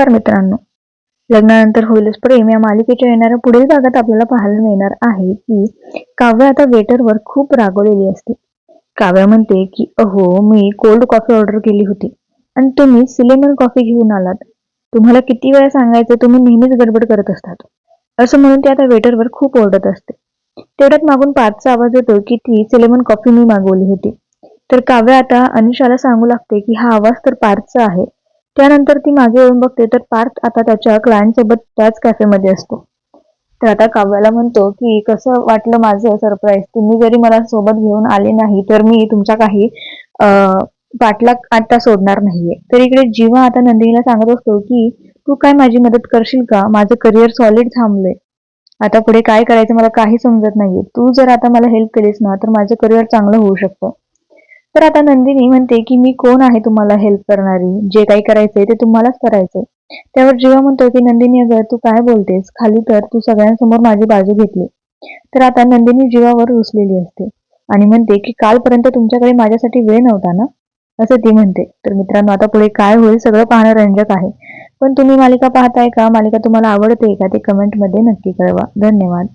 नमस्कार मित्रांनो. लग्नानंतर होईलच प्रेम या मालिकेच्या येणाऱ्या पुढील भागात आपल्याला पाहायला मिळणार आहे की काव्य आता वेटरवर खूप रागवलेली असते. काव्य म्हणते की अहो मी कोल्ड कॉफी ऑर्डर केली होती आणि तुम्ही सिलेमन कॉफी घेऊन आलात. तुम्हाला किती वेळा सांगायचं तुम्ही नेहमीच गडबड करत असतात. असं म्हणून ती आता वेटरवर खूप ओरडत असते. तेवढ्यात मागून पाचचा आवाज येतो की ती सिलेमन कॉफी मी मागवली होती. तर काव्य आता अनुषाला सांगू लागते की हा आवाज तर पार्थचा आहे. त्यानंतर ती मागे येऊन बघते तर पार्थ आता त्याच्या क्लायंट सोबत त्याच कॅफेमध्ये असतो. तर आता काव्याला म्हणतो की कसं वाटलं माझं सरप्राईज तुम्ही जरी मला सोबत घेऊन आले नाही तर मी तुमच्या काही पाठलाग आता सोडणार नाहीये. तर इकडे जीवा आता नंदिनीला सांगत असतो की तू काय माझी मदत करशील का? माझं करिअर सॉलिड थांबलंय. आता पुढे काय करायचं मला काही समजत नाहीये. तू जर आता मला हेल्प केलीस ना तर माझं करिअर चांगलं होऊ शकतं. तर आता नंदिनी म्हणते की मी कोण आहे तुम्हाला हेल्प करणारी? जे काही करायचंय ते तुम्हालाच करायचंय. त्यावर जीवा म्हणतो की नंदिनी अगं तू काय बोलतेस? खाली तर तू सगळ्यांसमोर माझी बाजू घेतली. तर आता नंदिनी जीवावर रुसलेली असते आणि म्हणते की कालपर्यंत तुमच्याकडे माझ्यासाठी वेळ नव्हता ना? असं ती म्हणते. तर मित्रांनो आता पुढे काय होईल सगळं पाहणं रंजक आहे. पण तुम्ही मालिका पाहताय का? मालिका तुम्हाला आवडते का? ते कमेंटमध्ये नक्की कळवा. धन्यवाद.